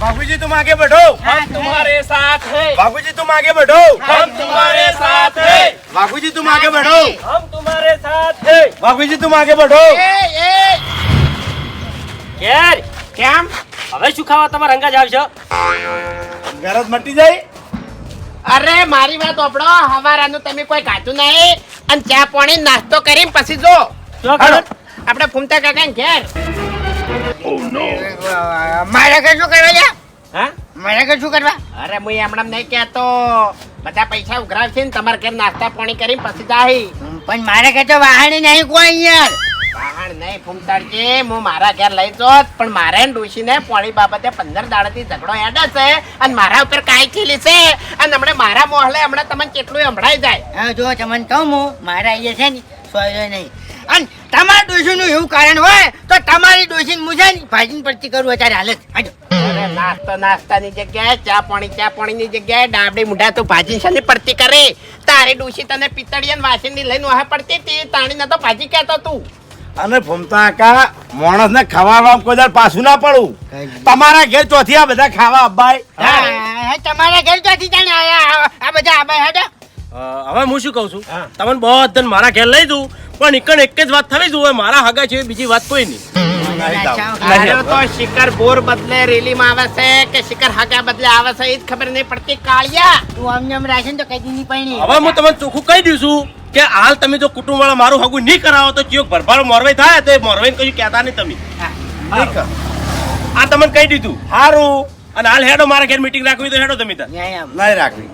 बाबूजी तुम आगे बढ़ो हम तुम्हारे साथ हैं बाबूजी तुम आगे बढ़ो हम तुम्हारे साथ हैं बाबूजी तुम आगे बढ़ो हम तुम्हारे साथ हैं बाबूजी तुम आगे बढ़ो ઘેર કેમ હવે શું ખાવા તમારા રંગા જાવ છો ગરજ મટી જાય અરે મારી વાત ઓપડો હવારાનું તમે કોઈ ખાધું નહીં અને ચા પાણી નાસ્તો કરીને પછી જો શું હાલો, કરો? આપણે ફૂમતા કાકા ઘેર મારે કે શું કરવા જા? હા? મારે કે શું કરવા? અરે હું હમણાં નહીં કહેતો. બધા પૈસા ઉઘરાવ છે ને તમારે ઘેર નાસ્તા પાણી કરી પછી જાહી પણ મારે કે તો વાહન નહીં કોઈ યાર વાહણ નહીં ફૂમતાડજી હું મારા ઘેર લઈ જોત પણ મારે ને ડોશીને પાણી બાબતે પંદર દાડાથી ઝઘડો હેડે છે અને મારા ઉપર કાંઈ ખીલી છે. અને હમણાં મારા મોહલે હમણાં તમને કેટલું સંભળાઈ જાય. હા જો તમને કહું હું મારા અહીંયા છે ને સોયો નહીં. અને તમારા ડોશીનું એવું કારણ હોય તમારી ડોસી હું છે ને ભાજીને કરું અત્યારે હાલે હાજો અરે નાસ્તો નાસ્તાની જગ્યાએ ચા પાણી ચા પાણીની જગ્યાએ ડાબડી મુઢા તો ભાજી શાની પડતી કરે. તારી ડોસી તને પિત્તળિયન વાસણની લઈને વાહ પડતી તે તાણી ન તો ભાજી કહેતો તું. અને ફમતા કાકા માણસ ને ખાવા કોઈ પાછું ના પડવું તમારા ઘેર ચોથી આ બધા ખાવા હા, તમારા ઘર ચોથી જાણે આયા આ- બધા હેડો. હવે હું શું કહું છું? તમને બધાને મારા ઘેર લઈ દઉં પણ એકણ એક જ વાત થવી જોઈએ મારા હગા છે બીજી વાત કોઈ નહીં. તો શિખર બોર બદલે રેલીમાં આવે છે કે શિખર હાગા બદલે આવે છે એ જ ખબર નહીં પડતી. કાળિયા તું આમ ને આમ રાખે તો કદી નહીં પડી હવે હું તમને ચોખ્ખું કહી દઉં છું કે હાલ તમે જો કુટુંબ વાળા મારું હગું નહીં કરાવો તો ચિયોક ભરભાર મોરવાઈ થાય તો મોરવાઈ કશું કહેતા નહીં તમે. આ તમને કહી દીધું. હારું. અને હાલ હેડો મારા ઘેર મીટિંગ રાખવી તો હેડો તમે ત્યાં. નહીં રાખવી.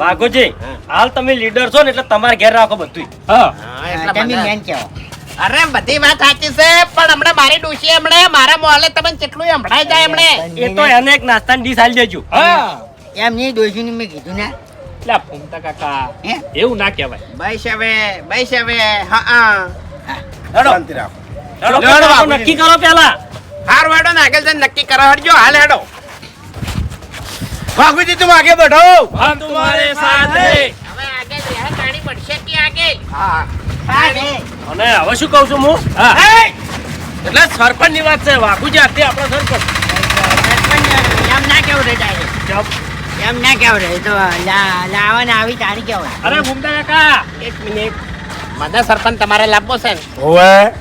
વાઘોજી હાલ તમે લીડર છો ને એટલે તમારે ઘેર રાખો બધું હા. હા, એટલે તમે મને- મેન કહેવો અરે બધી વાત સાચી છે પણ હમણાં મારી ડોશી હમણે મારા મોહલે તમે કેટલું સંભળાઈ જાય હમણે. એ તો એને એક નાસ્તાની ડીશ આલી દેજો. એમ નહીં ડોશીને મેં કીધું ને. એટલે ફૂમતા કાકા એવું ના કહેવાય. બસ હવે બસ હવે હા હા. હેડો. શાંતિ રાખો. નક્કી કરો પેલા હાર હેડો ને આગળ જઈને નક્કી કરો હડજો હાલ હેડો. ભાગવી તું આગે બેઠો. હમ તુમારે સાથ. હવે આગે રહેવા પાણી કે આગે? હા. અને હવે શું કહું છું હું? હા. એટલે સરપંચની વાત છે વાઘુજી આતે આપણો સરપંચ. એમ ના કેવું રે ડાયરેક્ટ એમ ના કેવું રે તો લાવવાને આવી તારી કેવું અરે ગુમતા એક મિનિટ. મને સરપંચ તમારે લાભો સાહેબ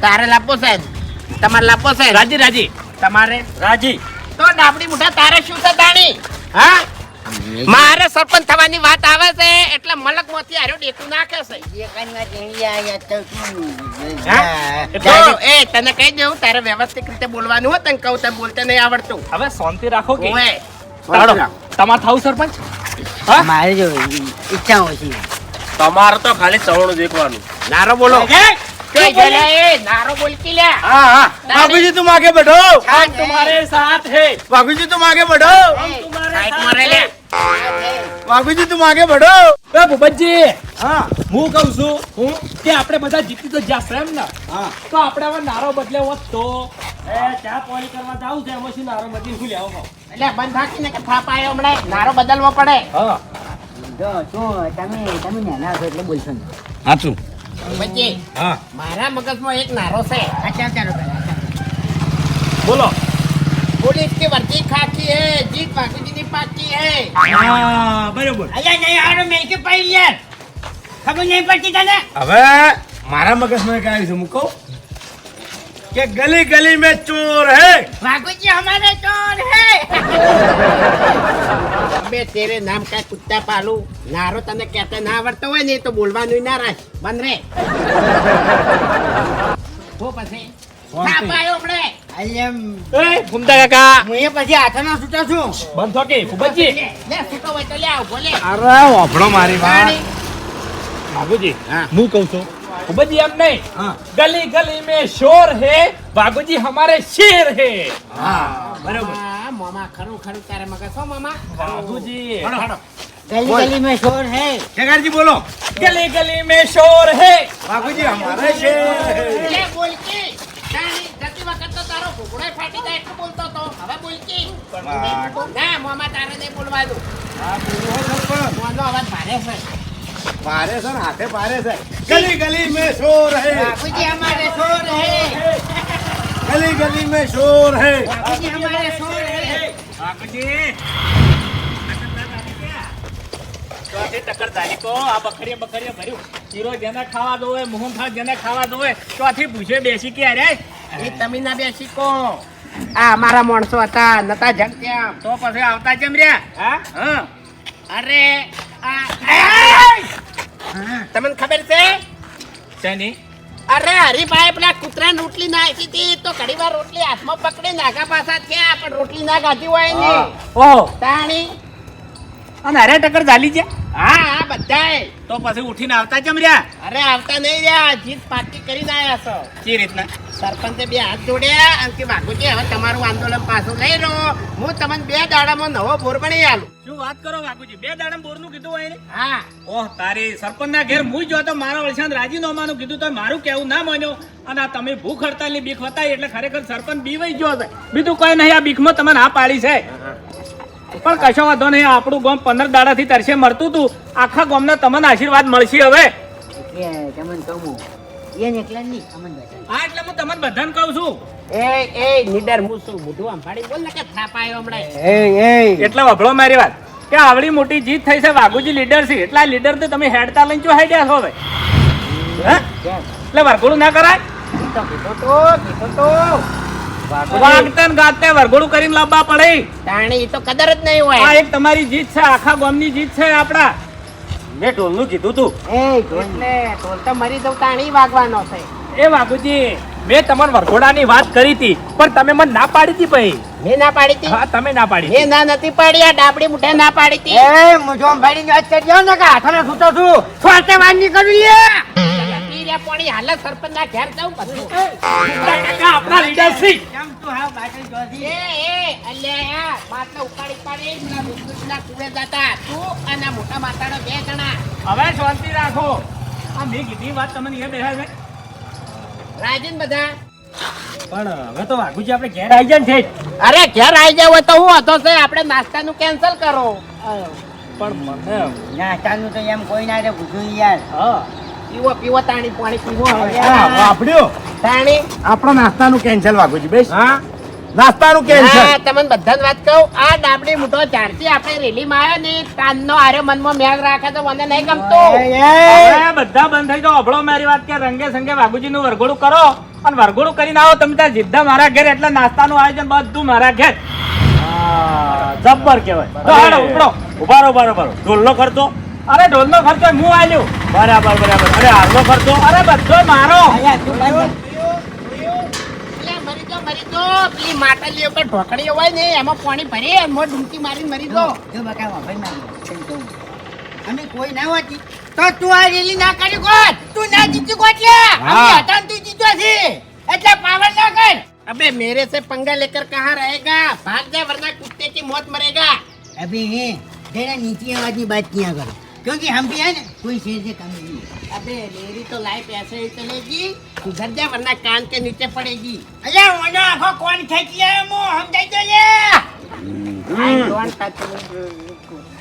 તારે લાભો છે. તમારે લાભો સાહેબ રાજી રાજી. તમારે. રાજી. તો ડાબડી મુઠા તારે શું છે દાણી હા? મારે સરપંચ થવાની વાત આવે છે એટલે મલક મોતી આરો ડેકું નાખે છે. એ તને કહી દઉં તારે વ્યવસ્થિત રીતે બોલવાનું હોય તને કહું તને બોલતે નહીં આવડતું. હવે શાંતિ રાખો કે તમાર થાવ સરપંચ? હા? મારે જો ઈચ્છા ઓછી તમારે તો ખાલી ચવણું દેખવાનું. નારો બોલો. કઈ જલે એ નારો બોલકી લે हाँ हाँ बाबूजी तुम आगे बढ़ो हम तुम्हारे साथ हैं बाबूजी तुम आगे बढ़ो સાઈડ મારે લે बाबूजी तुम आगे बढ़ो એ ભૂપતજી हाँ હું કહું છું હું કે આપણે બધા જીતી તો જશે એમ ને हाँ તો આપણે હવે નારો બદલે હોત તો એ ચા પાણી કરવા જાઉં છે એમાં શું નારો મજી શું લેવો કહો? એટલે બંધ થાકીને કે થાપ આવ્યો હમણાં નારો બદલવો પડે હા જો શું તમે તમે નાના છો એટલે બોલશો ને हाथू પછી हाँ મારા મગજમાં એક નારો છે આ ચાલ ચાલો પહેલા. બોલો पुलिस की वर्दी खाकी है जीत बाबूजी की पाकी है हाँ बरोबर અલ્યા નહીં આનો મેલ કે પાઈ યાર ખબર નહીં પડતી તને હવે મારા મગજમાં એક આવ્યું છે મૂકો કે ગલી ગલી में ચોર है વાઘુજી હમારે ચોર હે अबे तेरे नाम का कुत्ता पालू नारो तने कहते ना आवड़तो હોય ને તો બોલવાનું ના રાખ બંધ રે તો પછી થાપ આવ્યો હમણે અલ્યા એ ફૂમતા કાકા હું એ પછી હાથનો છૂટો છું બંધ થો કે ફૂમતજી લે લે છૂટો હોય તો લે આવ બોલે અરે વાપડો મારી પાણી. બાબુજી હા. હું કહું છું ભૂપતજી એમ નહીં. ગલી ગલી મે શોર હે બાબુજી હમારે શેર હે. હા બરોબર. મામા ખરું ખરું તારે મગજ હો મામા. બાબુજી ગલી ગલી મે શોર હે. જગારજી બોલો. ગલી ગલી મે શોર હે. બાબુજી હમારે શેર હે. બોલ કે જતી વખત તો તારો ઘોઘડો ફાટી જાય એટલું બોલતો તો? હવે બોલ કે ના મામા તારે નહીં બોલવા દો હા બોલો પણ મોનો અવાજ ભારે છે. પારે છે હાથે પારે છે. ગલી ગલી મે શોર હે. બાપુજી અમારે શોર હે. ગલી ગલી મે શોર હે. બાપુજી અમારે શોર હે. બાપુજી. તારીખો આ બકરીએ બકરીએ ભર્યું. ચીરો ખાવા દો મોહન થાળ ખાવા દો ચોથી ભૂસે બેસી કે અરે એ તમે બેસી કો આ અમારા માણસો હતા નતા જમ ત્યાં તો પછી આવતા કેમ રહ્યા? હા. અરે આ તમને ખબર છે? શેની? અરે હરીભાઈ પેલા કૂતરા રોટલી નાખી હતી તો ઘણી વાર રોટલી હાથમાં પકડી નાગા પાછા થયા પણ રોટલી ના ખાધી હોય ને. ઓહો. તાણી. અને અરે ટક્કર ઝાલી છે હા હા બધાય. તો પછી ઉઠીને આવતા કેમ રહ્યા? અરે આવતા નહીં રહ્યા જીત પાકી કરીને આવ્યા છો. કે રીતના? સરપંચે બે હાથ જોડ્યા અને કે બાપુજી હવે તમારું આંદોલન પાછું લઈ લો. હું તમને બે દાડામાં નવો બોર બની આલું. શું વાત કરો વાઘુજી બે દાડા બોરનું કીધું હોય ને? હા. ઓહ તારી સરપંચના ઘેર હું જો તો મારા વલસાડ રાજીનામાનું કીધું તો મારું કેવું ના માન્યો. અને આ તમે ભૂખ હડતાલની બીક વતાવી એટલે ખરેખર સરપંચ બીવાઈ ગયો છે. બીજું કોઈ નહીં આ બીકમાં તમને આ પાડી છે. પણ કશો વાંધો નહીં આપણું ગામ પંદર દાડાથી તરસે મળતું હતું આખા ગામને તમને આશીર્વાદ મળશે હવે. તમને કહું એને એકલા નહીં અમન બેઠા. હા એટલે હું તમને બધાને કહું છું. એ એ નીડર હું શું આંફાડી બોલ ને કે થાપાયો હમણાં. એટલે વભળો મારી વાત. કે આવડી મોટી જીત થઈ છે વાઘુજી લીડર છે. એટલા લીડર તો તમે હેડતા લઈને જો હેડ્યા છો હવે? એટલે વરઘોડું ના કરાય? તો કીધું તો. તો વાગતા ગાતે વરઘોડું કરીને લાવવા પડે. તાણી તો કદર જ નહીં આ એક તમારી જીત છે આખા ગામની જીત છે આપડા મેં ઢોલનું કીધું તું. એ ઢોલ તો મરી દઉં તાણી વાગવાનો છે. એ વાઘુજી મેં તમારા વરઘોડાની વાત કરી હતી પણ તમે મને ના પાડી હતી ભાઈ. મેં ના પાડી હતી? હા તમે ના પાડી મેં ના નથી પાડી આ ડાબડી મુઠે ના પાડી હતી. એ મુજો ભાઈ વાત કરજો ને કે હાથને સૂતો છું. સ્વાસ્થ્ય વાનની કરું લે લતી હાલ સરપંચ ના ઘેર જાઉં બધું આપણા લીડર છે કેમ તું હા બાટલ જોધી એ એ અલ્યા આ ઉપાડી પાડી બિસ્કુટના કુવે જતા. તું અને મોટા માતાનો બે જણા. હવે શાંતિ રાખો. આ મેં કીધી વાત તમને એ બેહાય છે રાજીન બધા. પણ હવે તો વાઘુજી આપણે ઘેર આવી જાય ને અરે ઘેર આવી જાય હોય તો હું હતો છે? આપણે નાસ્તાનું કેન્સલ કરો. પણ મને નાસ્તાનું તો એમ કોઈ ના રે પૂછ્યું યાર. હા. પીવો પીવો તાણી પાણી પીવો. હવે તાણી. આપણો નાસ્તાનું કેન્સલ વાગુજી બેસ. હા. નાસ્તાનું કેન્સલ હા તમને બધાને વાત કહું આ ડાબડી મોટો ચારથી આપણે રેલીમાં આવ્યો ને તાનનો આરે મનમાં મેળ રાખે તો મને નહીં ગમતું. બધા બંધ થઈ જાઓ અભળો મારી વાત કે રંગે સંગે વાઘુજી નું વરઘોડું કરો અને વરઘોડું કરીને આવો તમે ત્યાં જીદ્દા મારા ઘેર એટલે નાસ્તાનું આયોજન બધું મારા ઘેર. જબ્બર કહેવાય. તો હાડો ઉપડો ઊભા રહો ઊભા રહો, ઊભા રહો ઢોલનો ખર્ચો? અરે ઢોલનો ખર્ચો હું આવ્યો બરાબર બરાબર. અરે હાલનો ખર્ચો? અરે બધો મારો અલ્યા તું બંધ એટલે મરી જો મરી જો પેલી માટલીઓ પર ઢોકળીઓ હોય ને એમાં પાણી ભરી એમાં ડૂમકી મારીને મરી જો જો બકા વાપરી ના તને કહું. અમે કોઈ ના હોતી તો તું આ રેલી ના કરી ગોત તું ના જીતી ગોત લે અમે હતા ને તું જીતો છે એટલે પાવર ના કર अबे मेरे से पंगा लेकर कहाँ रहेगा भाग जा वरना कुत्ते की मौत मरेगा अभी है जरा नीची आवाज में बात किया करो क्योंकि हम भी है ना कोई शेर से कम नहीं है। अबे मेरी तो लाइफ ऐसे ही चलेगी सुधर जा वरना कान के नीचे पड़ेगी अरे वो आंखों कौन खेची है मो हम जाए तो ले I don't touch you.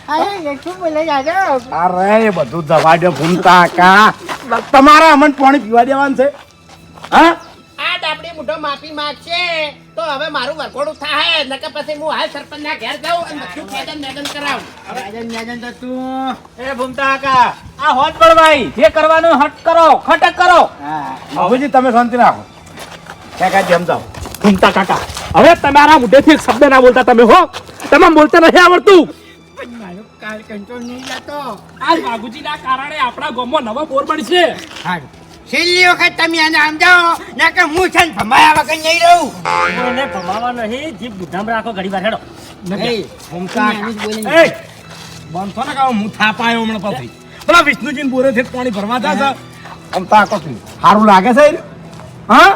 अरे ये क्यों बोले जा रहे અરે એ બધું જવા દો ઘૂમતા કા તમારા અમન પાણી પીવા દેવાનું છે હા આપણી મુઢો માફી માંગશે તો હવે મારું વરઘોડું થાય નકર પછી હું હાલ સરપંચ ના ઘેર જાઉં અને બધું મેદન મેદન કરાવું. મેદન મેદન તો તું. એ ભૂમતા કાકા આ હોત પડવાઈ જે કરવાનું હટ કરો ખટક કરો. બાબુજી તમે શાંતિ રાખો. કાકા જેમ જાઓ. ભૂમતા કાકા હવે તમારા મુઢેથી શબ્દ ના બોલતા તમે હો. તમે બોલતા નથી આવડતું. કાલ કંટ્રોલ નહીં જતો આ બાબુજીના કારણે આપણા ગામમાં નવા બોર બનશે. સારું છેલ્લી વખત તમે આને સમજાવો કે હું છે ને ભમાયા વગર નહીં રહું. એને ભમાવા નહીં જીભ બુધામ રાખો ઘડી વાર હેડો. જ બોલીને એ બંધો ને કાં હું થાપાયો હમણાં પછી. પેલા વિષ્ણુજીને બોરે થી પાણી ભરવા થયા છે આમ તાકો થી સારું લાગે છે હા?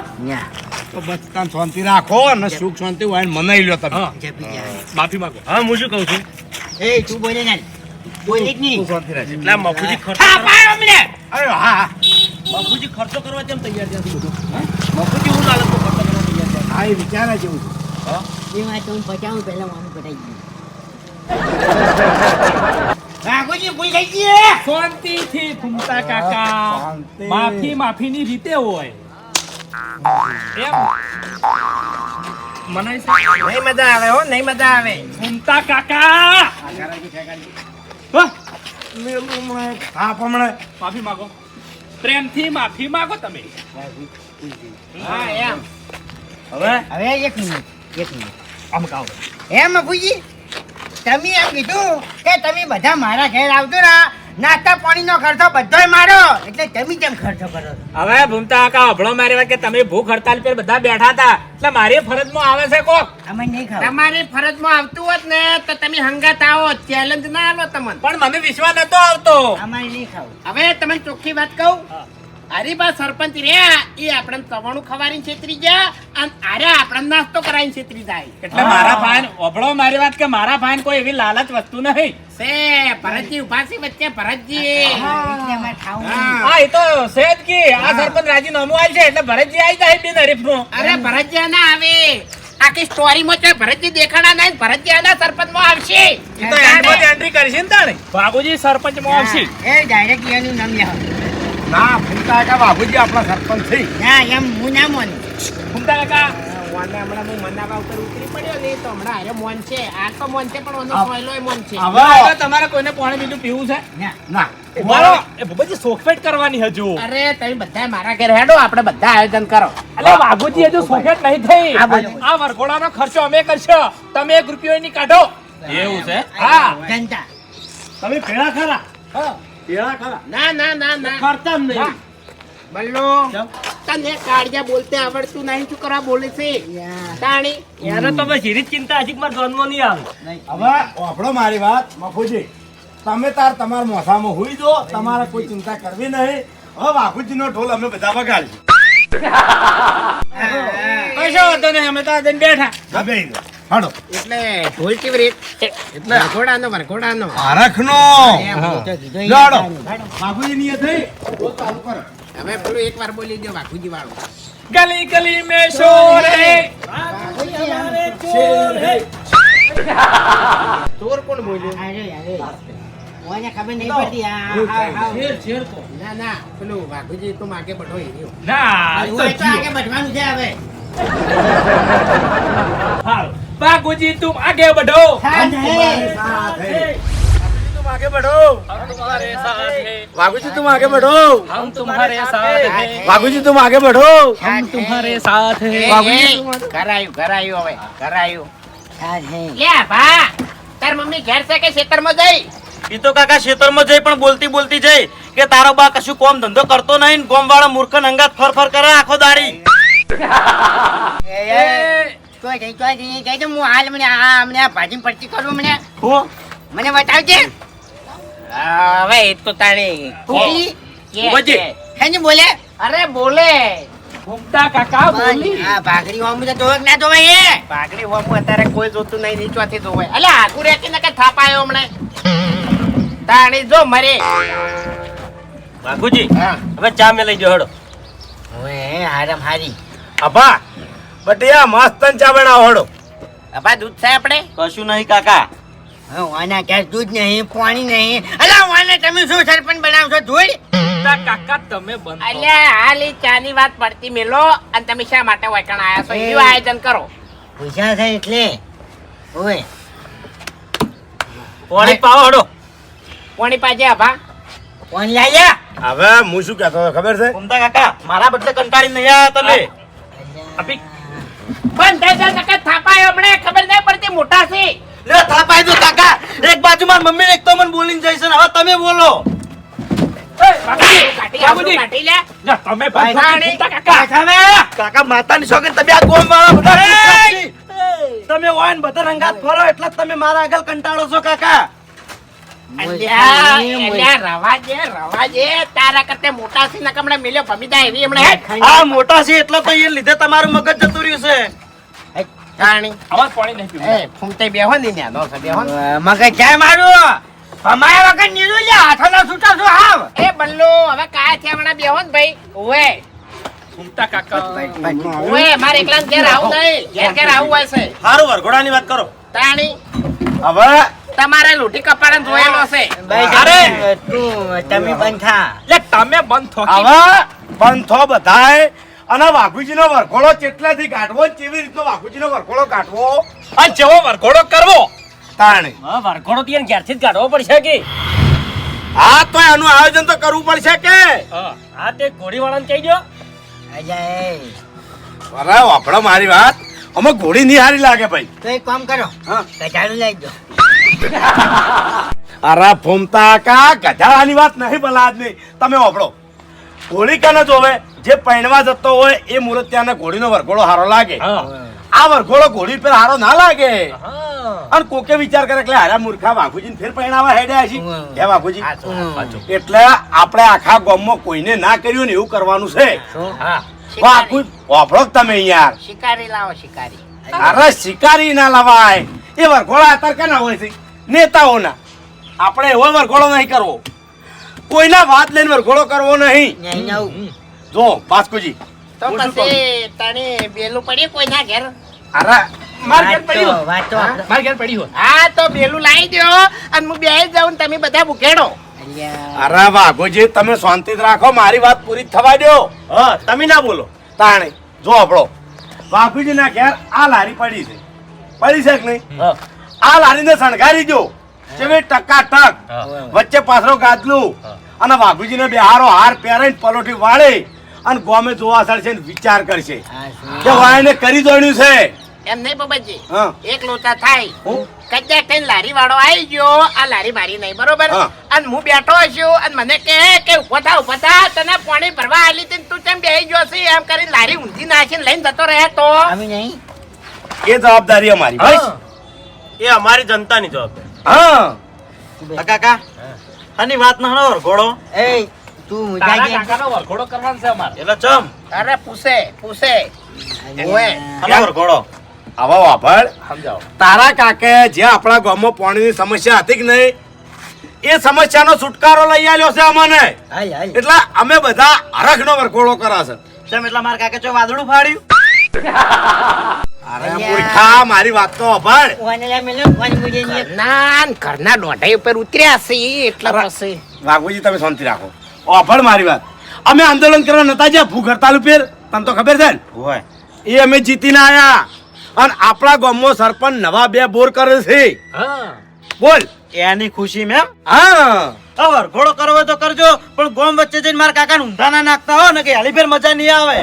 તો બસ તાન શાંતિ રાખો અને સુખ શાંતિ હોય ને મનાઈ લો તમે. માફી માંગો. હા હું શું કહું છું? એ તું બોલે ના. બોલે જ નહીં. શાંતિ રાખ. એટલે મફુજી ખર્ચ થાપાયો અરે હા. હા મફુજી ખર્ચો કરવા કેમ તૈયાર છે બધો. બાપુજી હું લાલચ ખર્ચો કરવા તૈયાર છે. હા એ વિચારે જેવું છે એ વાત હું પચાવું પહેલા મારું પટાઈ ગયું રાઘોજી ભૂલ થઈ ગઈ હે? ઘૂમતા કાકા. શાંતિ. માફી માફીની રીતે હોય. એમ. મને નહીં મજા આવે હો નહીં મજા આવે. ઘૂમતા કાકા. હમણાં હમણાં. માફી માંગો. પ્રેમથી માફી માંગો તમે. હા એમ. હવે? હવે એક મિનિટ એક મિનિટ. આમ કાવ એમ બાપુજી તમે એમ કીધું કે તમે બધા મારા ઘેર આવજો ને નાસ્તા પાણીનો ખર્ચો બધોય મારો. એટલે તમે કેમ ખર્ચો કરો હવે ભૂમતા કાકા અભળો મારી વાત કે તમે ભૂખ હડતાલ પર બધા બેઠા હતા. એટલે મારી ફરજમાં આવે છે કોક. અમે નહીં ખાવ. તમારી ફરજમાં આવતું હોત ને તો તમે હંગાત આવો. ચેલેન્જ ના આલો તમને. પણ મને વિશ્વાસ નતો આવતો. અમારે નહીં ખાવ. હવે તમને ચોખ્ખી વાત કહું? હરીબા સરપંચ રહ્યા એ આપણે તવાણું ખવારીને છેતરી ગયા અને અરે આપણે નાસ્તો કરાવીને છેતરી જાય. એટલે મારા ભાઈ અભળો મારી વાત કે મારા ભાઈ કોઈ એવી લાલચ વસ્તુ નહીં. સે ભરતજી ઊભા છે વચ્ચે ભરતજી. હા. એ તો સેજ કે આ સરપંચ રાજી રાજીનામું આવી છે એટલે ભરતજી આવી જાય બિન હરીફનું અરે ભરતજી ના આવે. આખી સ્ટોરીમાં છે ભરતજી દેખાડા નહીં ભરતજી આના સરપંચમાં આવશે. એ તો એન્ટ્રી એન્ટ્રી કરશે ને તાણે. સરપંચમાં આવશે. એ ડાયરેક્ટ એનું નામ લ્યો ના ભૂમતા કાકા બાબુજી આપણા સરપંચ છે. ના એમ હું ના મોન. ભૂમતા કાકા? વાને હમણાં હું મનાવા ઉપર ઉતરી પડ્યો ને તો હમણાં હારે મોન છે. આ તો મોન છે પણ ઓનો સોયલોય મોન છે. હવે હવે તમારે કોઈને પાણી બીજું પીવું છે? ના. ના. મારો એ ભૂપતજી સોફેટ કરવાની હજુ. અરે તમે બધા મારા ઘરે હેડો આપણે બધા આયોજન કરો. અલે વાઘુજી હજુ સોફેટ નહીં થઈ. આ વરઘોડાનો ખર્ચો અમે કરશો. તમે એક રૂપિયો ની કાઢો. એવું છે? હા. જનતા. તમે ખરા. ખરા. ના ના ના ના. કરતા જ નહીં. બલ્લો તને કાળિયા બોલતે આવડતું નહીં શું કરવા બોલે છે? તાણી. યાર. તો બસ હીરી ચિંતા હજી મારા ધ્યાનમાં નહીં આવે. હવે વાપરો મારી વાત મફુજી તમે તાર તમારા મોસામાં હુઈ જો. તમારે કોઈ ચિંતા કરવી નહીં. હવે બાપુજીનો ઢોલ અમે બધા વગાડીશું. કશો વાંધો નહીં અમે તો બેઠા. હા એટલે ઢોલ કેવી રીત? એટલે વરઘોડાનો વરઘોડાનો આરખનો. એમ. હું. તો કીધું એ લાડો. બાપુજી ની થઈ? ચાલુ કરો હવે પેલું એક વાર બોલી દો વાઘુજી વાળું. ગલી ગલી મેં શોર હે. ચોર કોણ બોલ્યો. ખબર નહીં પડતી. આ હાવ, હાવ. ના ના. પેલું વાઘુજી તો માગે બઢો હીર્યો ના તો. આગે છે હવે. હારું. બાગુજી તું આગે बढ़ो હા, નહીં. तुम आगे बढ़ो तुम्हारे साथ है बाबूजी तुम आगे बढ़ो हम तुम्हारे साथ हैं बाबूजी तुम आगे बढ़ो હા, तुम्हारे साथ એ, हैं એ, કરાયું કરાયું હવે કરાયું હા, નહીં. લે ભા તાર મમ્મી ઘેર છે કે ખેતરમાં જઈ ઈ તો કાકા ખેતરમાં જઈ પણ બોલતી બોલતી જઈ કે તારો બા કશું કોમ ધંધો કરતો નહીં ગોમ વાળા મૂર્ખ અંગાત ફર ફર કરે આખો દાડી એ, એ, કોઈ નહીં, કોઈ નહીં. કહી હું હાલ મને આ હમણાં આ ભાજીની પડતી કરું મને. હું? મને બતાવજે. હવે એ તો તાણી ઉભજી. કે. બોલે? અરે બોલે. ઘૂમતા કાકા બોલી. આ ભાખરી વાળું તો ધોવે ના ધોવાય એ? પાઘડી હોમું અત્યારે કોઈ જોતું નહીં નીચવાથી જોવાય અલે આગુ રેતી નકે થાપાયો હમણે? તાણી જો મરે. બાગુજી હા. હવે ચા મેં લઈ જાઓ હેડો. ઓવે, હારામ હારી. અભા બટિયા મસ્ત ચા બનાવો હળો અપા દૂધ છે આપણે? કશું નહીં કાકા. વાના ક્યાં દૂધ નહીં પાણી નહીં. અલા વાને તમે શું સરપંચ બનાવશો? ધોઈ કાકા તમે બંધ અલ્યા હાલ ચાની વાત પડતી મેલો અને તમે શા માટે વૈકણ આયા છો? એવું આયોજન કરો. પૈસા થાય એટલે. ઓય પાણી પાવો હેડો કોની પાજે કોણ લાયા? હવે હું શું કહેતો ખબર છે? કાકા મારા બદલે કંટાળી નહીં આવ્યા તમે? અભી જાય નકે થાપાયો હમણે ખબર નહીં પડતી મોટા છે. લે થાપાય તો કાકા એક બાજુ માર મમ્મી ને એક તો મને બોલીને જઈશ ને હવે તમે બોલો. તમે. કાકા. કાકા ગોમ બધા તમે હોય ને બધા રંગાત ફરો એટલે જ તમે મારા આગળ કંટાળો છો કાકા. મોટા છે ને કમણે મિલ્યો ભમીદા એવી હમણે. હેડ આ મોટા છે એટલે તો એ લીધે તમારું મગજ જતું રહ્યું છે. તાણી અમારે પાણી નહીં પીવું એ ફૂમતે બેહો ને ન્યા નો છે બેહો ને. મગજ જાય મારું? અમારા વગર નીરું લે હાથો છૂટા છું હાવ? એ બલ્લુ હવે કાય છે હમણાં બેહો ને ભાઈ. કાકા. ઓવે મારે એકલા ઘેર આવું નહીં. ઘેર ઘેર આવું હોય છે. સારું વરઘોડાની વાત કરો. તાણી. હવે તમારે લૂટી કપાળે જોયેલો છે. અરે! તું તમે બંધ થા. લે તમે બંધ થો. હવે બંધ થો બધાય. અને વાઘુજીનો વરઘોડો કેટલાથી કાઢવો કેવી રીતનો વાઘુજીનો વરઘોડો કાઢવો? અને જેવો વરઘોડો કરવો. તાણે. વરઘોડો તો ક્યારથી જ કાઢવો પડશે કે? હા તો એનું આયોજન તો કરવું પડશે કે? હા. તે ઘોડીવાળાને કહી દો અરે વાપડો મારી વાત. અમે ઘોડી નહીં હારી લાગે ભાઈ. તો એક કામ કરો. હા. કચાડું લઈ દો અરે ફૂમતા કા ગધાડાની વાત નહીં ભલા આદમી તમે ઓપડો ઘોડી જોવે જે પૈણવા જતો હોય એ મુહૂર્ત ત્યાંને ઘોડીનો વરઘોડો હારો લાગે. આ વરઘોડો ઘોડી પર હારો ના લાગે. અને કોકે વિચાર કરે એટલે હારા મૂર્ખા વાઘુજી ફેર પૈણાવા હેડ્યા છે હે. વાઘુજી? એટલે આપણે આખા ગામમાં કોઈને ના કર્યું ને એવું કરવાનું છે. વાઘુ વાપરો તમે યાર. શિકારી લાવો શિકારી. અરે શિકારી ના લવાય. એ વરઘોડા અત્યારે કેના હોય છે? નેતાઓના. આપણે એવો વરઘોડો નહીં કરવો. કોઈના વાત લઈને વરઘોડો કરવો નહીં. જો પાસ્કુજી તો પછી તને બેલું પડ્યું કોઈ ઘેર? અરે માર ઘેર વાત પડ્યું. તો- વાત તો આપણે- માર ઘેર પડી હા તો બેલું લાવી દો અને હું બે જાઉં તમે બધા ભૂખેડો. અરે વાઘોજી તમે શાંતિ રાખો મારી વાત પૂરી થવા દો હા તમે ના બોલો. તાણે. જો આપણો. વાઘુજી ના ઘેર આ લારી પડી છે. પડી છે કે નહીં? હા. આ લારીને શણગારી દો ચેવી ટકા ટક વચ્ચે પાથરો ગાદલું. અને વાઘુજીને બિહારો હાર પહેરાઈને પલોઠી વાળે અને ગોમે જોવા સળશે ને વિચાર કરશે. કે વાયને કરી દોડ્યું છે. એમ નહીં બાબાજી. એક લોચા થાય. હું? કદાચ કઈ લારી વાળો આવી ગયો. આ લારી મારી નહીં બરોબર? અને હું બેઠો છું અને મને કહે કે ઊભો થા ઊભો થા. તને પાણી ભરવા આલી તી તું કેમ બેહી ગયો છે? એમ કરીને લારી ઊંધી નાખીને લઈને જતો રહે તો નહીં. એ જવાબદારી અમારી. બસ. એ અમારી જનતાની જવાબદારી હા. કાકા આની વાત ના હણો ઘોડો એ તું મુજા જે વરઘોડો કરવાનો છે અમાર. એટલે ચમ. અરે પૂછે પૂછે. ઓએ. હણો વરઘોડો. આવા વાપર સમજાવો. તારા કાકે જે આપણા ગામમાં પાણીની સમસ્યા હતી કે નહીં એ સમસ્યાનો છુટકારો લઈ આવ્યો છે અમને. એટલે અમે બધા હરખનો વરઘોડો કરાશે ચમ એટલા મારા કાકે ચો વાદળું ફાડ્યું? અરે મૂર્ખા મારી વાત તો અભણ. ની ઘરના દોઢાઈ ઉપર ઉતર્યા છે એટલે પછી. વાઘુજી તમે શાંતિ રાખો. અભણ મારી વાત. અમે આંદોલન કરવા નતા જ્યાં ભૂખ હડતાલ ઉપર? તમને તો ખબર છે ને? એ અમે જીતીને આયા. અને આપણા ગામમાં સરપંચ નવા બે બોર કરે છે. બોલ. એની ખુશી મેમ હા. અવર ઘોડો કરવો તો કરજો પણ ગોમ વચ્ચે જઈને મારા કાકા ઊંધા ના નાખતા હો ને કે હાલી ફેર મજા નહીં આવે.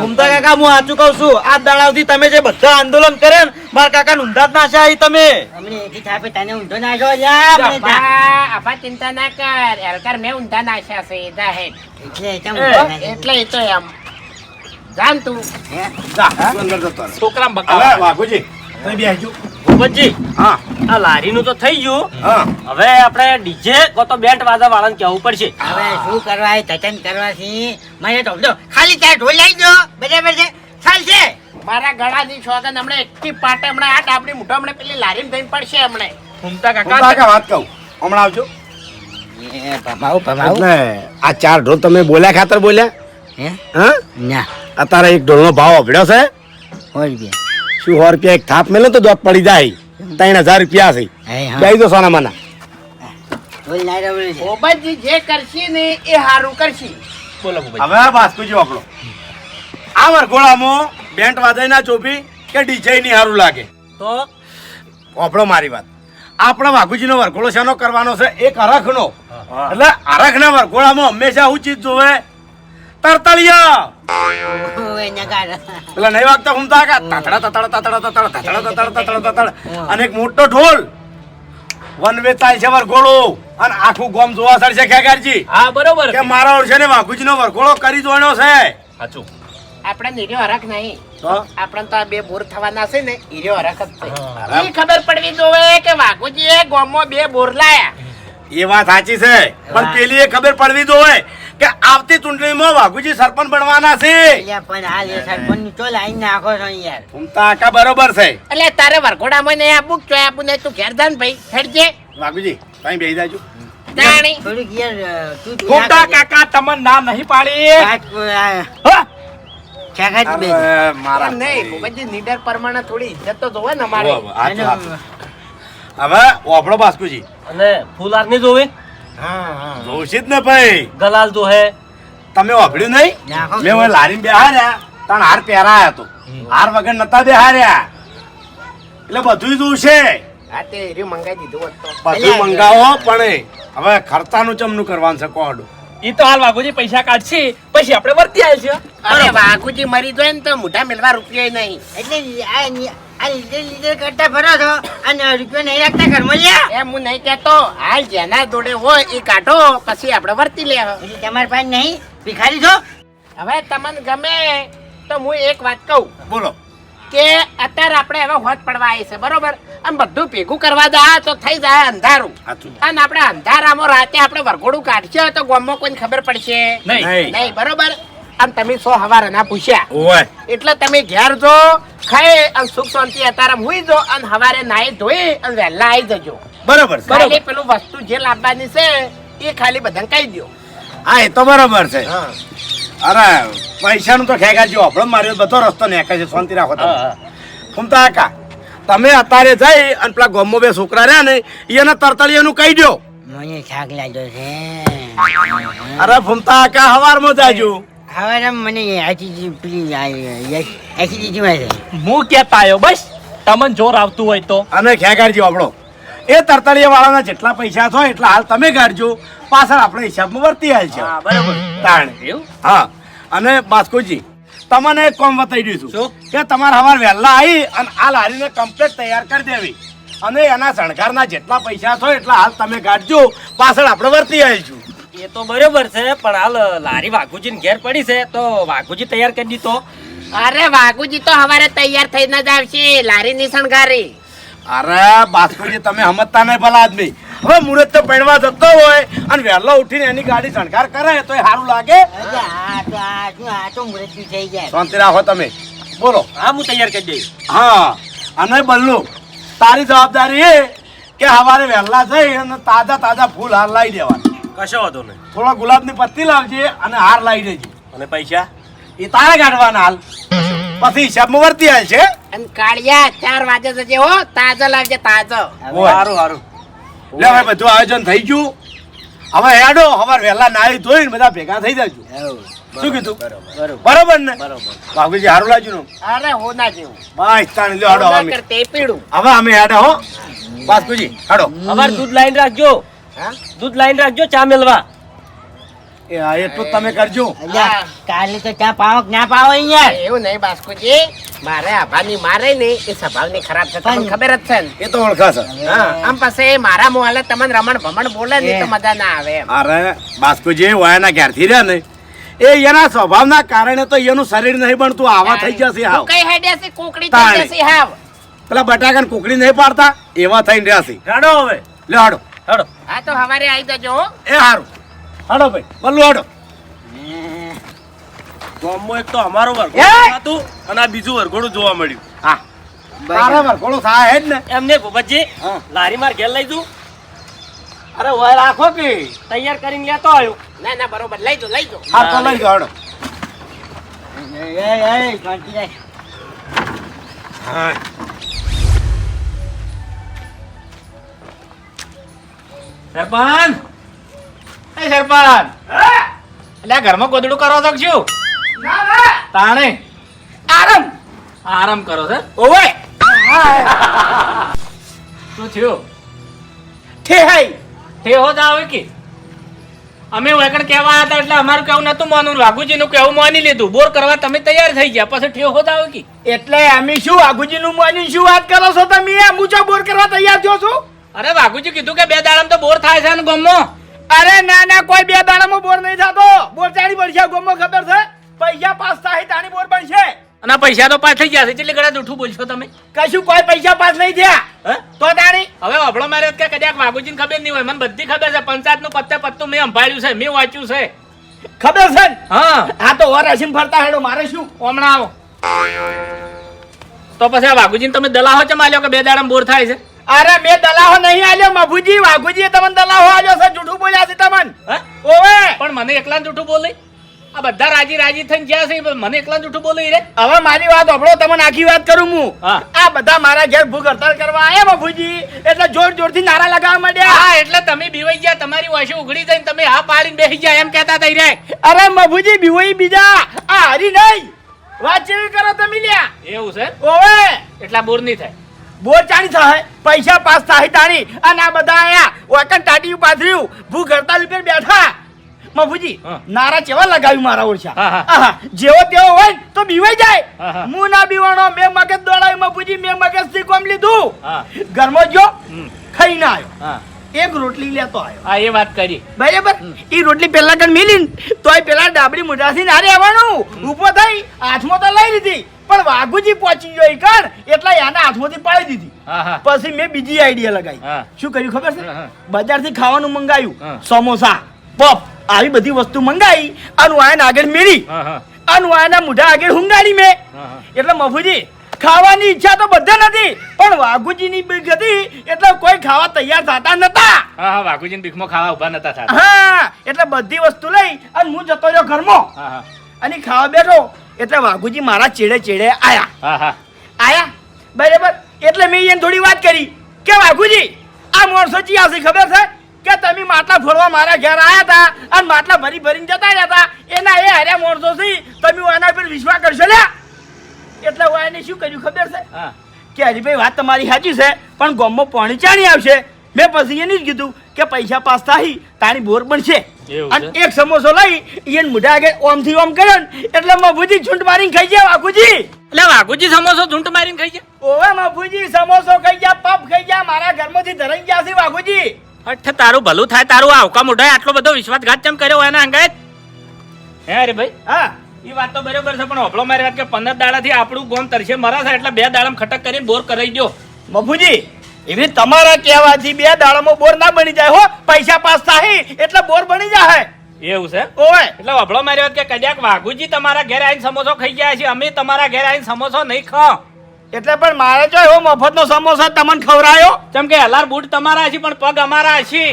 ઘૂમતા કાકા હું સાચું કઉ છું આ દાડાવથી તમે જે બધા આંદોલન કરે ને મારા કાકા ઊંધા જ નાશે આવી તમે. અમને એકી થાપે તને ઊંધો નાખ્યો લ્યા આભા આભા ચિંતા ના કર એલકાર મેં ઊંધા નાખ્યા છે જાહેર એટલે. એટલે એ તો એમ. જાન તું. છોકરા બકા વાઘુજી. ભૂપતજી હા. આ લારીનું તો થઈ ગયું. હા. હવે આપણે ડીજે કો તો બેન્ટ વાજા વાળાને કહેવું પડશે. હવે શું કરવા તચન કરવાથી મને તો જો ખાલી ત્યાં ઢોલ લઈ જો બરાબર છે? ચાલશે મારા ગળાની છોગન હમણે એકથી પાટે હમણે આ ડાબડી મૂઠો હમણે પેલી લારીમાં થઈને પડશે હમણે. કાકા. કાકા વાત કહું? હમણાં આવજો. એ ભમાવું ભમાવું આ ચાર ઢોલ તમે બોલ્યા ખાતર બોલ્યા? હે? હા? ના. અત્યારે એક ઢોલનો ભાવ અભડ્યો છે? શું સો રૂપિયા એક થાપ મેલો તો દોત પડી જાય. ત્રણ હજાર રૂપિયા છે. હે. દઈ દો સોના માના. ઓબાજી જે કરશી ને એ હારું કરશી. બોલો હવે બાસ્કુજી આપણો. આ વરઘોડામાં બેન્ટ વાજાઈ ના ચોપી કે ડીજે ની સારું લાગે? તો? આપણો મારી વાત. આપણે વાઘુજીનો વરઘોડો શાનો કરવાનો છે? એક અરખનો એટલે અરખના વરઘોડામાં હંમેશા હું ચીજ જોવે. તરતળિયા પેલા નહીં વાગતા ઘૂમતા કા? તતડા તતડા તતડા તતડા તતડા તતડા તતડા તતડા. અને એક મોટો ઢોલ. વન વે ચાલ છે વરઘોડો અને આખું ગોમ જોવા સડશે ખેગારજી હા બરોબર. કે મારા ઓળશે ને વાઘુજીનો વરઘોડો કરી જોણ્યો છે. સાચું. આપણે નીર્યો હરખ નહીં. તો? આપણે તો આ બે બોર થવાના છે ને હીર્યો હરખ જ છે. એ ખબર પડવી જોવે કે વાઘુજી એ ગોમો બે બોર લાયા. એ વાત સાચી છે. પણ પેલી એ ખબર પડવી જોઈએ કે આવતી ચૂંટણીમાં વાઘુજી સરપંચ બનવાના છે. અલ્યા પણ હાલ એ સરપંચનું ચો લાઈન નાખો છો યાર. ઘૂમતા આકા બરોબર છે. એટલે તારે વરઘોડામાં નહીં આપું તો ચોય આપું ને તું ઘેર જા ભાઈ હેડજે. વાઘુજી જાજો. યાર તું ઘૂમતા કાકા તમને નામ નહીં પાડી? હા? ચાકાત બે મારા નહીં ભૂપતજી નીડર પરમાણે થોડી ઇજ્જત તો જોવે ને અમારે. હવે ઓભળો બાસ્કુજી અને ફૂલારની જોવે? જોશી જ ને ભાઈ. ગલાલ તો હે. તમે વાપર્યું નહીં. મેં ઓય લારીને બેહાર્યા તાણ હાર પહેરાયા તો. હાર વગર નતા બેહાર્યા. એટલે બધું જોશે. તે મંગાઈ દીધું હોત બધું મંગાવો પણ હવે ખર્ચાનું ચમનું કરવાનું છે કોડ ઈ તો હાલ વાઘુજી પૈસા કાઢશે પછી આપણે વર્તી આવે છે અરે વાઘુજી મરી જાય ને તો મોઢા મેલવા રૂપિયા નહીં. એટલે આ લીધે લીધે કરતા ફરો છો. અને રૂપિયો નહીં રાખતા ઘરમાં લ્યા. એમ હું નહીં કહેતો. હાલ જેના જોડે હોય એ કાઢો પછી આપણે વર્તી લે. એટલે તમારી પાસે નહીં ભિખારી છો? હવે તમને ગમે તો હું એક વાત કહું. બોલો. કે અત્યારે આપણે હવે હોત પડવા આવી છે બરોબર? આમ બધું ભેગું કરવા જાય તો થઈ જાય અંધારું. અને આપણે અંધારામાં રાતે આપણે વરઘોડું કાઢશે તો ગામમાં કોઈને ખબર પડશે. નહીં બરોબર? આમ તમે સો હવારે ના પૂછ્યા. ઓય. એટલે તમે ઘેર જો ખાઈ અને સુખ શાંતિ અત્યારે હુઈ જો અને હવારે નાહી ધોઈ અને વહેલા આવી જજો. બરોબર ખાલી પેલું વસ્તુ જે લાવવાની છે એ ખાલી બધાને કહી દો હા એ તો બરાબર છે. હા. અરે પૈસાનું તો ખેગા જો આપણે મારે બધો રસ્તો નેકે છે શાંતિ રાખો તમે. ફૂમતા કાકા તમે અત્યારે જઈ અને પેલા ગોમો બે છોકરા રહ્યા ને એને એનું કહી દો મને થાક લાગ્યો છે. અરે ફૂમતા કાકા હવારમાં જાજો. હવે મને આથી પેલી એસિડિટી છે. હું કેતા આવ્યો બસ તમને જોર આવતું હોય તો. અને ખેગાડજો આપણો? એ તરતળિયા વાળાના જેટલા પૈસા થાય એટલા હાલ તમે કાઢજો. પાછળ આપણે હિસાબમાં વર્તી હાલ છે. બરાબર. તાણ. એવું? હા. અને બાસ્કોજી તમને એક કામ બતાવી દઈશું શું? કે તમારે હવાર વહેલા આવી અને આ લારીને કમ્પ્લેટ તૈયાર કરી દેવી. અને એના શણગારના જેટલા પૈસા થાય એટલા હાલ તમે કાઢજો. પાછળ આપણે વર્તી આવીશું એ તો બરોબર છે પણ હાલ લારી વાઘુજી ઘેર પડી છે તો વાઘુજી તૈયાર કરી દીધો. અરે વાઘુજી તો હવારે તૈયાર થઈને જ આવશે લારી ની શણગારી. અરે બાસ્કુજી તમે સમજતા નહીં ભલા આદમી. હવે મુહૂર્ત તો પહેરવા જતો હોય અને વહેલો ઉઠીને એની ગાડી શણગાર કરે તો એ સારું લાગે. અરે આ તો આ શું આ તો મૃત્યુ થઈ જાય. શાંતિ રાખો તમે. બોલો. હા હું તૈયાર કરી દઈશ. હા અને બલ્લુ તારી જવાબદારી એ કે સવારે વહેલા જઈ અને તાજા તાજા ફૂલ હાર લાવી દેવાના. કશો વાંધો નહીં. થોડા ગુલાબની પત્તી લાવજે અને હાર લાવી દેજે. અને પૈસા? એ તારે કાઢવાના હાલ. પછી હિસાબમાં વર્તી હાલ છે. અને કાળિયા ચાર વાગે જજે હો તાજો લાવજે તાજો. સારું સારું. લે હવે બધું આયોજન થઈ ગયું. હવે હેડો હવાર વહેલા નાહી ધોઈને બધા ભેગા થઈ જજો. શું કીધું? બરોબર ને? બાપુજી હારું લાગ્યું ને? અરે હો ના જેવું. બસ તાણ લ્યો હાડો અમે. કરતે પીડું. હવે અમે હેડો હો. બાસ્કુજી હાડો. અમાર દૂધ લાઈન રાખજો. હા? દૂધ લાઈન રાખજો ચા મેલવા. એ આ એટલું તમે કરજો. કાલે તો ચા પાવો કે ના પાવો અહીંયા? એવું નહીં બાસ્કુજી. મારે આભાની મારે નહીં એ સ્વભાવની ખરાબ છે તમને ખબર જ છે ને. એ તો ઓળખાશે હા આમ પછી મારા મોહાલે તમને રમણ ભમણ બોલે ને તો મજા ના આવે અરે બાસ્કુજી વાયાના ઘેરથી રહ્યા ને એ એના સ્વભાવના કારણે તો એનું શરીર નહીં બનતું આવા થઈ જશે હાવ. કઈ હેડે છે કોકડી થઈ જશે હાવ. પેલા બટાકાને કુકડી નહીં પાડતા એવા થઈને રહ્યા છે. હેડો હવે. લે હાડો. હેડો. હા તો હવારે આવી જજો હો. એ હારું. હાડો ભાઈ બલ્લુ હાડો ગામમાં એક તો અમારો વર્ગ હતું અને આ બીજું વરઘોડું જોવા મળ્યું. હા. તારા વરઘોડો થાય જ ને. એમને ભૂપતજી લારી માર ઘેર લઈ જઉં. અરે ઓય રાખો કે. તૈયાર કરીને લેતો આવ્યો. ના ના બરોબર. લઈ જો લઈ જો હા તો લઈ જો હાડો એ, એ, એ, કાંટી. હા. સરપંચ! એ સરપંચ! એટલે ઘરમાં ગોદડું કરો છો શું? તાણે? આરામ. આરામ કરો છે? ઓવે! શું થયું? ઠે હઈ ઠેહો જ હોય કે. અમે વેકણ કહેવા હતા એટલે અમારું કેવું નતું માનવું. વાઘુજીનું કેવું માની લીધું. બોર કરવા તમે તૈયાર થઈ ગયા. પછી ઠેહો જ આવે કે. એટલે અમે શું વાઘુજીનું માની શું વાત કરો છો તમે? આ ચો બોર કરવા તૈયાર થયો છું? અરે વાઘુજી કીધું કે બે દાડામાં તો બોર થાય છે ને ગમો. અરે ના ના કોઈ બે દાડામાં બોર નહીં થતો. બોર ચાડી પડશે ગમો ખબર છે? પૈસા પાસ થાય તાણી બોર પડશે અને પૈસા તો પાસ થઈ ગયા છે એટલે ગળા જૂઠું બોલશો તમે? કશું કોઈ પૈસા પાસ નહીં થયા. તો તાણી? હવે અભળો મારે કે કદાચ વાઘુજીને ખબર નહીં હોય. મને બધી ખબર છે પંચાયતનું પત્તે પત્તું મેં સંભાળ્યું છે મેં વાંચ્યું છે. ખબર છે? હા. આ તો ઓર હસીમ ફરતા હેડો મારે શું? હમણાં આવો. તો પછી વાઘુજીને તમે દલાહો ચમ માલ્યો કે બે દાડામાં બોર થાય છે? અરે મે દલાહો નહીં આલ્યો મભુજી વાઘુજી તમને દલાહો આલ્યો છે જૂઠું બોલ્યા છે તમને. હે? ઓવે! પણ મને એકલા જૂઠું બોલી? આ બધા રાજી રાજી થઈને જ્યાં છે મને એકલા જૂઠું બોલે રે? હવે મારી વાત સાંભળો તમને આખી વાત કરું હું. હા. આ બધા મારા ઘેર ભૂખ હડતાલ કરવા આયા બાપુજી એટલે જોર જોરથી નારા લગાવવા માંડ્યા. હા એટલે તમે બીવાઈ ગયા તમારી વાશે ઉઘડી જઈને તમે હા પાડીને બેસી ગયા એમ કહેતા થઈ રે અરે મભુજી બીવાઈ બીજા. આ હરી નહીં. વાત જેવી કરો તમે લ્યા. એવું છે? ઓવે! એટલા બોર નહીં થાય. બોર ચાણી થાય પૈસા પાસ થાય તાણી અને આ બધા આયા વાકન ટાટી પાથર્યું. ભૂખ હડતાલ ઉપર બેઠા. મફુજી. નારા ચેવા લગાવ્યું મારા ઓરછા. જેવો તેવો હોય તો બીવાઈ જાય. હું ના બીવાનો મેં મગજ દોડાવ્યું મફુજી મેં મગજથી કોમ લીધું. ઘરમાં જો ખાઈ ના આવ્યો. એક રોટલી લેતો આવ્યો હા એ વાત કરી. બરાબર? એ રોટલી પેલા કણ મિલી તોય પેલા ડાબડી મુઢાથી નારે આવવાનું. ઊભો થઈ હાથમાં તો લઈ લીધી પણ વાઘુજી પહોંચી ગયો એ કણ એટલે એના હાથમાંથી પાડી દીધી. પછી મેં બીજી આઈડિયા લગાવી શું કર્યું ખબર છે. બજારથી ખાવાનું મંગાવ્યું સમોસા પપ આવી બધી વસ્તુ મંગાવી અને આયન આગળ મેળી અને હા મુઢા આગળ હુંગાડી મેં. એટલે મફુજી ખાવાની ઈચ્છા તો બધે નથી. પણ વાઘુજીની બીક હતી એટલે કોઈ ખાવા તૈયાર થતા નતા. હા હા વાઘુજીને બીકમાં ખાવા ઊભા નતા થતા. હા એટલે બધી વસ્તુ લઈ અને હું જતો રહ્યો ઘરમાં. હા હા. અને ખાવા બેઠો એટલે વાઘુજી મારા ચેડે ચેડે આયા. હા હા. આયા? બરાબર? એટલે મેં એને થોડી વાત કરી. કે વાઘુજી આ માણસો જી આવશે ખબર છે? કે તમે માટલા ફોડવા મારા ઘેર આયા હતા અને માટલા ભરી ભરીને જતા રહ્યા હતા. એના એ હર્યા માણસો થી તમે એના પર વિશ્વાસ કરશો લ્યા? એટલે હું એને શું કર્યું ખબર છે? કે હરીભાઈ વાત તમારી સાચી છે પણ ગામમાં પાણી ચાણી આવશે. મેં પછી એને જ કીધું કે પૈસા પાસ થાય તારી બોર બનશે. અને એક સમોસો લઈ એને મોઢા આગળ ઓમથી ઓમ કર્યો ને એટલે મફુજી ઝૂંટ મારીને ખાઈ ગયા વાઘુજી. એટલે વાઘુજી સમોસો ઝૂંટ મારીને ખાઈ જાય ઓવે મફુજી સમોસો ખાઈ ગયા પપ ખાઈ ગયા મારા ઘરમાંથી ધરાઈ ગયા છે વાઘુજી. અઠ તારું ભલું થાય તારું આવકા મોઢા આટલો બધો વિશ્વાસઘાત કેમ કર્યો એના અંગાત હે અરે ભાઈ હા. એ વાત તો બરોબર છે પણ હોભળો મારી વાત કે પંદર દાડાથી આપણું ગોમ તરશે. મરાશે એટલે બે દાડામાં ખટક કરીને બોર કરાઈ દો મફુજી એવી તમારા કહેવાથી બે દાડામાં બોર ના બની જાય હો. પૈસા પાસ થાય એટલે બોર બની જાય એવું છે? ઓય એટલે હોભળો મારી વાત કે કદાચ વાઘુજી તમારા ઘેર આવીને સમોસો ખાઈ ગયા છે અમે તમારા ઘેર આવીને સમોસો નહીં ખાઓ એટલે પણ મારે જો એવો મફતનો સમોસા તમને ખવડાયો? કેમ કે હલાર બૂટ તમારા છે પણ પગ અમારા છે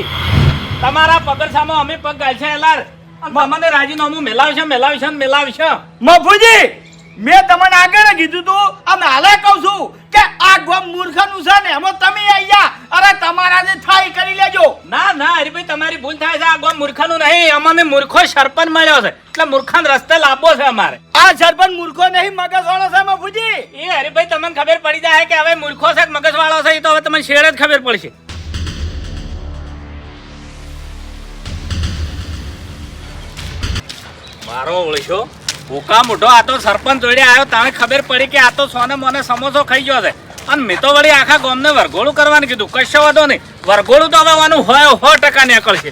તમારા પગર સામે અમે પગ ગાલશે હલાર તમને રાજીનામું મેલાવશે મેલાવશે ને મેલાવશે. મફુજી મેં તમને આગળ કીધું તું અને હાલે કહું છું કે આ ગોમ મૂર્ખનું છે ને એમાં તમે અહીંયા અરે તમારા જે થાય કરી લેજો. ના ના હરીભાઈ તમારી ભૂલ થાય છે. આ ગોમ મૂર્ખનું નહીં અમને મૂર્ખો સરપંચ મળ્યો છે. એટલે મૂર્ખાન રસ્તે લાવવો છે અમારે. આ સરપંચ મૂર્ખો નહીં મગજ વાળો છે મફુજી. એ હરીભાઈ તમને ખબર પડી જાય કે હવે મૂર્ખો છે કે મગજ વાળો છે? એ તો હવે તમને શેર જ ખબર પડશે. મારો ઓળખ્યો ભૂકા મોઢો, આ તો સરપંચ જોડે આવ્યો, તાણે ખબર પડી કે આ તો સોને મને સમોસો ખાઈ ગયો છે. અને મેં તો વળી આખા ગામને વરઘોડું કરવાનું કીધું. કશો વાંધો નહીં. વરઘોડું તો હવે હોય સો ટકા નીકળશે.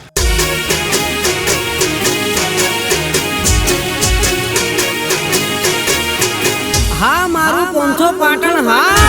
હા, મારું પાટણ, હા.